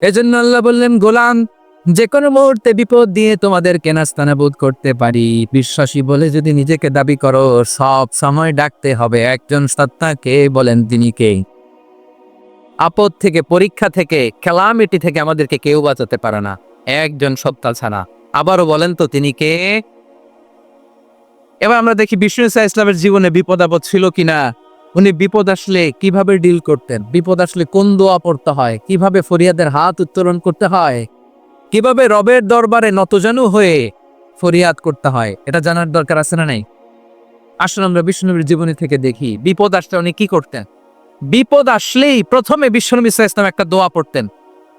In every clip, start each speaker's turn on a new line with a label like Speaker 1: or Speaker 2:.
Speaker 1: এজন্য আল্লাহ বললেন, গোলাম যে কোনো মুহূর্তে বিপদ দিয়ে তোমাদের কেনাস্তানাবোধ করতে পারি। বিশ্বাসী বলে যদি নিজেকে দাবি করো, সব সময় ডাকতে হবে। একজন সত্তা কে বলেন তিনি কে? আপদ থেকে, পরীক্ষা থেকে খেলামিটি থেকে আমাদেরকে কেউ বাঁচাতে পারে না। একজন সত্তা ছাড়া। আবারও বলেন তো তিনি কে? এবার আমরা দেখি, বিষ্ণু ইসলামের জীবনে বিপদ আপদ ছিল কিনা। উনি বিপদ আসলে কীভাবে ডিল করতেন? বিপদ আসলে কোন দোয়া পড়তে হয়? কীভাবে ফরিয়াদের হাত উত্তোলন করতে হয়? কীভাবে রবের দরবারে নতজানু হয়ে ফরিয়াদ করতে হয়? এটা জানার দরকার আছে না নাই? আসলে আমরা বিষ্ণুনবীর জীবনী থেকে দেখি, বিপদ আসলে উনি কি করতেন? বিপদ আসলেই প্রথমে বিশ্বনবী ইসা ইসলাম একটা দোয়া পড়তেন।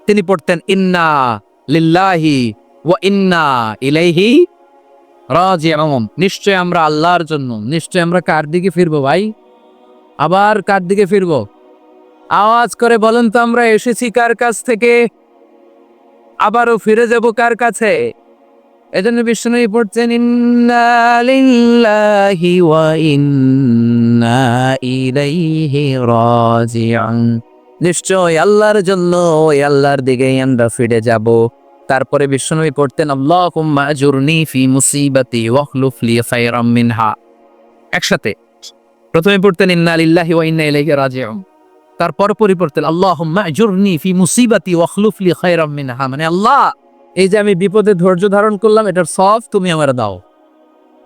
Speaker 1: তিনি পড়তেন, ইন্না লিল্লাহি ওয়া ইন্না ইলাইহি রাজিউন। নিশ্চয় আমরা আল্লাহর জন্য নিশ্চয় আমরা কার দিকে ফিরবো ভাই? আবার কার দিকে ফিরবো? আওয়াজ করে বলেন তো আমরা এসেছি কার কাছ থেকে? আবারও ফিরে যাব কার কাছে? এজন্য বিষ্ণু পড়ছেন ইন্না নিশ্চয় আল্লাহর জন্য ওই আল্লাহর দিকেই আমরা ফিরে যাব। তারপরে বিশ্বনবী পড়তেন, আল্লাহুম্মা আজুরনি ফি মুসিবাতি ওয়াখলুফ লি মিনহা। একসাথে প্রথমে পড়তেন, ইন্না লিল্লাহি ওয়া ইন্না ইলাইহি রাজিউন। তারপর পরে পড়তেন আল্লাহুম্মা আজুরনি ফি মুসিবাতি ওয়াখলুফ লি খায়রাম মিনহা। মানে আল্লাহ, এই যে আমি বিপদে ধৈর্য ধারণ করলাম, এটার সব তুমি আমার দাও।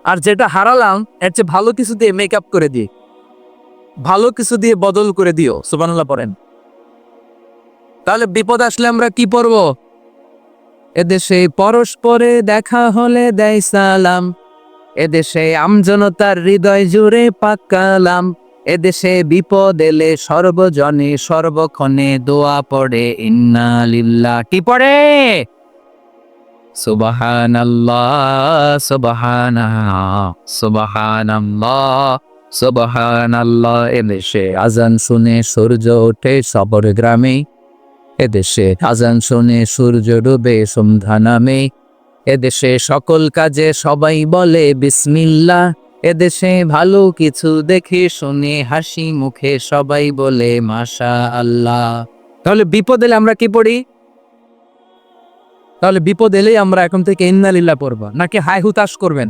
Speaker 1: আর যেটা হারালাম, এর চেয়ে ভালো কিছু দিয়ে মেকআপ করে দিই। ভালো কিছু দিয়ে বদল করে দিও। সুবহানাল্লাহ পড়েন। তাহলে বিপদ আসলে আমরা কি পড়ব? এদেশে পরস্পরে দেখা হলে দেয় সালাম। এদেশে আমজনতার হৃদয় জুড়ে পাকালাম এদেশে বিপদ এলে সর্বজনে সর্বক্ষণে দোয়া পড়ে, ইন্না লিল্লাহ। কি পড়ে? সুবহানাল্লাহ সুবহানাল্লাহ সুবহানাল্লাহ সুবহানাল্লাহ। এদেশে আজান শুনে সূর্য ওঠে সবর গ্রামে। এদেশে আজান শুনে সূর্য ডুবে সন্ধ্যা নামে। এদেশে সকল কাজে সবাই বলে বিসমিল্লাহ। এদেশে ভালো কিছু দেখে শুনে হাসি মুখে সবাই বলে মাশা আল্লাহ তাহলে বিপদ এলে আমরা কি পড়ি? তাহলে বিপদ এলেই আমরা এখন থেকে ইন্নালিল্লাহ পড়ব, নাকি হাই হুতাশ করবেন?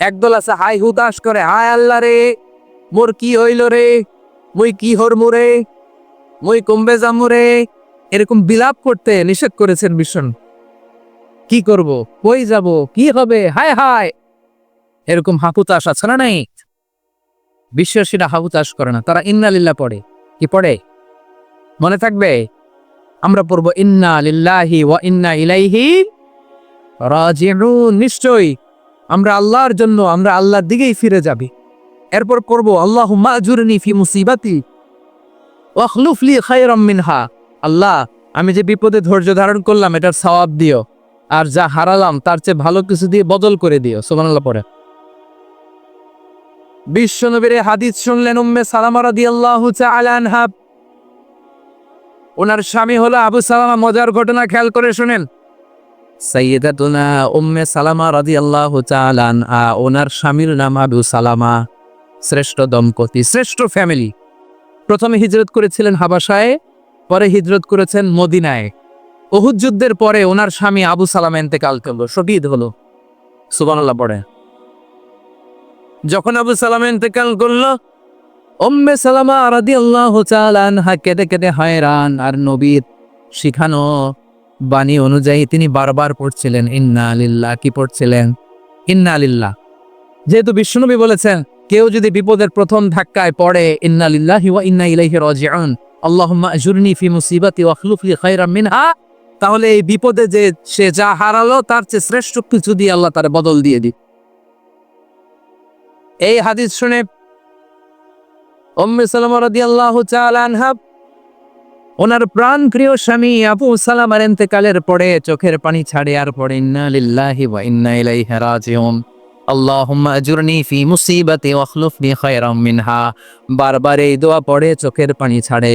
Speaker 1: একদল আছে, হাই হুতাশ করে, হায় আল্লাহ রে, মোর কি হইল রে, মুই কি হরমু রে, মুই কমবে যামু রে। এরকম বিলাপ করতে নিষেধ করেছেন ভীষণ কি করব? কই যাব? কি হবে? হায় হায়! এরকম হাহুতাস আছে না নাই? বিশ্বাসীরা হাহুতাস করে না। তারা ইন্নালিল্লাহ পড়ে। কি পড়ে? মনে থাকবে? আমরা পড়ব ইন্না লিল্লাহি ওয়া ইন্না ইলাইহি রাজিউন। নিশ্চয়ই আমরা আল্লাহর জন্য, আমরা আল্লাহর দিকেই ফিরে যাবি। এরপর করব আল্লাহ মাজুরনি ফি মুসিবাতি ওয়াখলুফ লি খায়রাম মিনহা। আল্লাহ, আমি যে বিপদে ধৈর্য ধারণ করলাম, এটার সওয়াব দিও। আর যা হারালাম, তার চেয়ে ভালো কিছু দিয়ে বদল করে দিও, সুবহানাল্লাহ পরে বিশ্বনবীর হাদিস শুনলেন উম্মে সালামা রাদিয়াল্লাহু তাআলা ওনার স্বামী হলো আবু সালামা, মজার ঘটনা খেয়াল করে শুনেন। সাইয়্যিদাতুনা উম্মে সালামা রাদিয়াল্লাহু তাআলা আনহা, ওনার স্বামীর নাম আবু সালামা। শ্রেষ্ঠ দম্পতি, শ্রেষ্ঠ ফ্যামিলি। প্রথমে হিজরত করেছিলেন হাবাসায় পরে হিজরত করেছেন মদিনায়। উহুদ যুদ্ধের পরে ওনার স্বামী আবু সালাম এন্তেকাল করল, শহীদ হলো। সুবহানাল্লাহ পড়ে। যখন আবু সালাম এন্তেকাল করল, উম্মে সালামা রাদিয়াল্লাহু তাআলা আনহা কেঁদে কেঁদে হয়রান, আর নবীর শিখানো বাণী অনুযায়ী তিনি বারবার পড়ছিলেন, ইন্না লিল্লাহ কি পড়ছিলেন? ইন্না লিল্লাহ যেহেতু বিষ্ণুনবী বলেছেন, কেউ যদি বিপদের প্রথম ধাক্কায় পড়ে, ইন্না লিল্লাহি ইন্না ইলাইহি রাজিউন আল্লাহুম্মা আজুরনি ফি মুসিবাতি ওয়া আখলুফ লি খায়রাম মিনহা তাহলে এই বিপদে যে সে যা হারালো, তার চেয়ে শ্রেষ্ঠ কিছু দিয়ে আল্লাহ তার বদল দিয়ে দি এই হাদিস শুনে ওনার প্রাণ প্রিয় স্বামী আবু সালামার ইন্তেকালের পরে চোখের পানি ছাড়ে আর পড়ে, ইন্না বারবার এই দোয়া পড়ে, চোখের পানি ছাড়ে।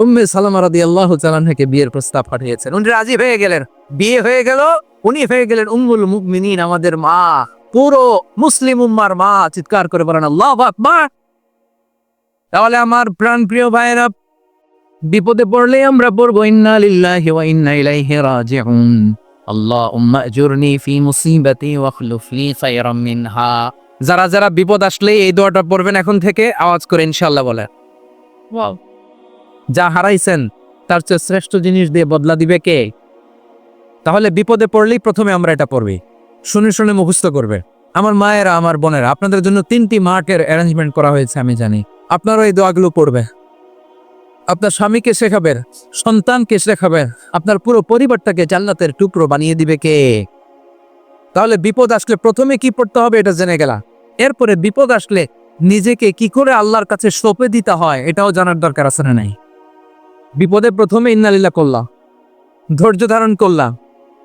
Speaker 1: উম্মে সালামা রাদিয়াল্লাহু তাআলাকে বিয়ের প্রস্তাব পাঠিয়েছেন। উনি রাজি হয়ে গেলেন। বিয়ে হয়ে গেল, উনি হয়ে গেলেন উম্মুল মুমিনিন, আমাদের মা। পুরো মুসলিম উম্মার মা, চিৎকার করে বলেন, আল্লাহু আকবার! তাহলে আমার প্রাণ প্রিয় ভাইয়েরা, বিপদে পড়লে আমরা পড়ব, ইন্না লিল্লাহি ওয়া ইন্না ইলাইহি রাজিউন। আল্লাহুম্মা আজুরনি ফি মুসিবাতি ওয়াখলুফ লি খায়রাম মিনহা। যারা যারা বিপদ আসলে এই দোয়াটা পড়বেন এখন থেকে, আওয়াজ করে ইনশাআল্লাহ বলে ওয়াও। যা হারাইছেন, তার চেয়ে শ্রেষ্ঠ জিনিস দিয়ে বদলা দিবে কে? তাহলে বিপদে পড়লেই প্রথমে আমরা এটা পড়বি। শুনে শুনে মুখস্থ করবে। আমার মায়েরা, আমার বোনেরা, আপনাদের জন্য তিনটি মার্কের অ্যারেঞ্জমেন্ট করা হয়েছে, আমি জানি। আপনারও এই দোয়াগুলো পড়বে। আপনার স্বামীকে শেখাবেন, সন্তানকে শেখাবেন, আপনার পুরো পরিবারটাকে জান্নাতের টুকরো বানিয়ে দিবে কে? তাহলে বিপদ আসলে প্রথমে কি পড়তে হবে এটা জেনে গেলা। এরপরে বিপদ আসলে নিজেকে কি করে আল্লাহর কাছে সঁপে দিতে হয়, এটাও জানার দরকার আছে না নাই? বিপদে প্রথমে ইন্নালিল্লা করলা, ধৈর্য ধারণ করলা,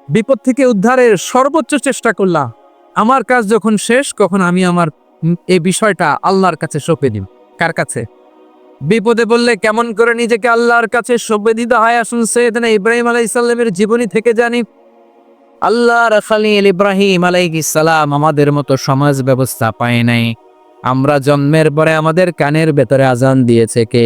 Speaker 1: বিপদ থেকে উদ্ধারের সর্বোচ্চ চেষ্টা করলা। আমার কাজ যখন শেষ কখন আমি আমার এই বিষয়টা আল্লাহর কাছে সঁপে দিই কার কাছে? বিপদে বললে কেমন করে নিজেকে আল্লাহর কাছে সঁপে দিতে হয়? আসুন সৈয়দনা ইব্রাহিম আলাই ইসলামের জীবনী থেকে জানি। আল্লাহ খালিল ইব্রাহিম সালাম আমাদের মতো সমাজ ব্যবস্থা পায় নাই। আমরা জন্মের পরে আমাদের কানের ভেতরে আজান দিয়েছে কে?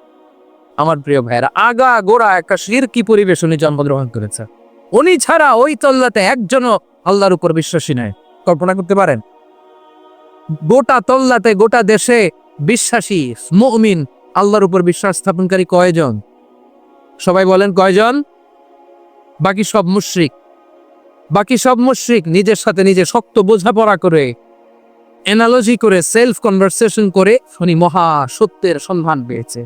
Speaker 1: আমার প্রিয় ভাইয়েরা, আগা গোড়া একটা শির কি পরিবেশ উনি জন্মগ্রহণ করেছে? উনি ছাড়া ওই তল্লাতে একজনও আল্লাহর উপর বিশ্বাসী নয় কল্পনা করতে পারেন? গোটা তল্লাতে, গোটা দেশে বিশ্বাসী, মুমিন, আল্লাহর উপর বিশ্বাস স্থাপনকারী কয়জন? সবাই বলেন কয়জন? বাকি সব মুশ্রিক। বাকি সব মুশ্রিক নিজের সাথে নিজে শক্ত বোঝাপড়া করে এনালজি করে সেলফ কনভারসেশন করে উনি মহা সত্যের সন্ধান পেয়েছে।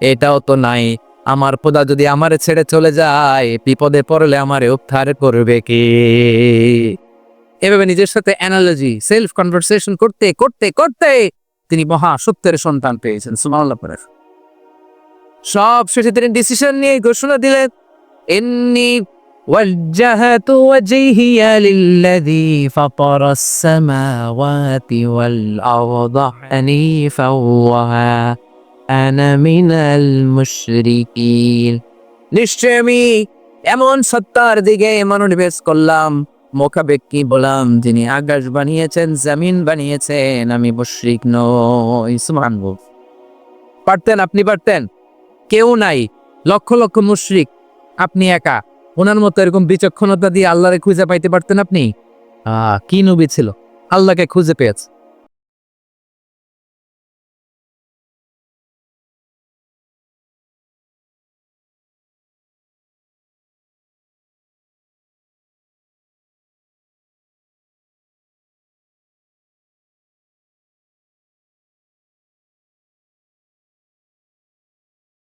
Speaker 1: এটাও তো নাই আমার খোদা যদি আমারে ছেড়ে চলে যায় বিপদে পড়লে আমারে উদ্ধার করবে কে এভাবে নিজের সাথে অ্যানালজি সেলফ কনভারসেশন করতে করতে করতে তিনি মহা সত্যের সন্তান পেয়েছেন সুমাল্লাহ করে সব শেষে তিনি ডিসিশন নিয়ে ঘোষণা দিলেন এমনি وجهت وجهي للذي فطر السماوات والأرض حنيفا وها নিশ্চয় আমি এমন সত্তার দিকে মনোনিবেশ করলাম মোকাবেক্ষি বললাম, যিনি আকাশ বানিয়েছেন, জামিন বানিয়েছেন, আমি মুশরিক নই। সুমান পারতেন, আপনি পারতেন? কেউ নাই, লক্ষ লক্ষ মুশরিক। আপনি একা ওনার মতো এরকম বিচক্ষণতা দিয়ে আল্লাহরে খুঁজে পাইতে পারতেন আপনি? কি নবী ছিল? আল্লাহকে খুঁজে পেয়েছে।